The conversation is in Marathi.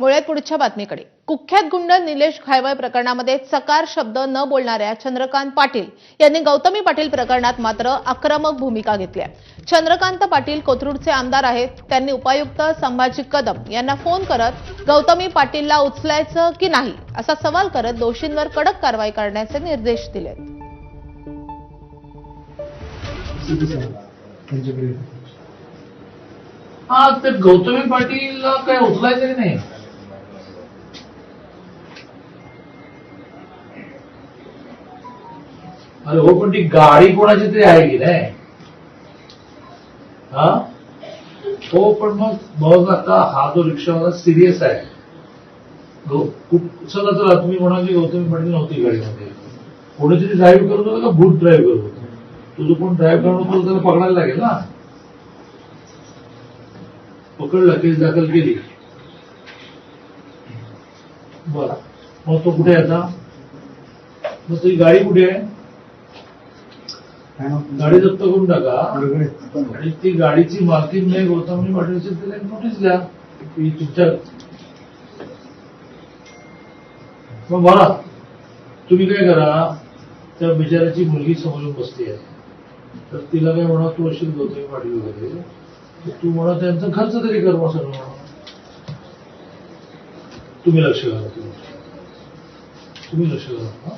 मुळात पुढच्या बातमीकडे. कुख्यात गुंड निलेश खायवळ प्रकरणामध्ये चकार शब्द न बोलणाऱ्या चंद्रकांत पाटील यांनी गौतमी पाटील प्रकरणात मात्र आक्रमक भूमिका घेतल्या चंद्रकांत पाटील कोथरूडचे आमदार आहेत. त्यांनी उपायुक्त संभाजी कदम यांना फोन करत गौतमी पाटीलला उचलायचं की नाही असा सवाल करत दोषींवर कडक कारवाई करण्याचे निर्देश दिले हा ते गौतमी पाटीलला काय उचलायचं नाही? अरे हो पण ती गाडी कोणाची तरी आहे की नाही? हा? हो पण मग मग आता हा जो रिक्षावाला सिरियस आहे. कुठ- चला चला तुम्ही म्हणाल की गौतमी पाटील नव्हती गाडीमध्ये. कोणीतरी ड्राईव्ह करत होता का? भूत ड्राईव्ह करत होता. तुझं कोण ड्राईव्ह करत होता त्याला पकडायला लागेल ना? पकडला केस दाखल केली. बर. मग तो कुठे आहे आता? मग ती गाडी कुठे आहे? गाडी जप्त करून टाका. आणि ती गाडीची मालकीन नाही गौतमी पाटीलची तिला नोटीस द्या की तुमच्या मग मला तुम्ही काय करा त्या बिचाराची मुलगी समोरून बसली आहे तर तिला काय म्हणा तू अशी गौतमी पाटील वगैरे तर तू म्हणा त्यांचा खर्च तरी कर मग. तुम्ही लक्ष घाला तुम्ही लक्ष घाला?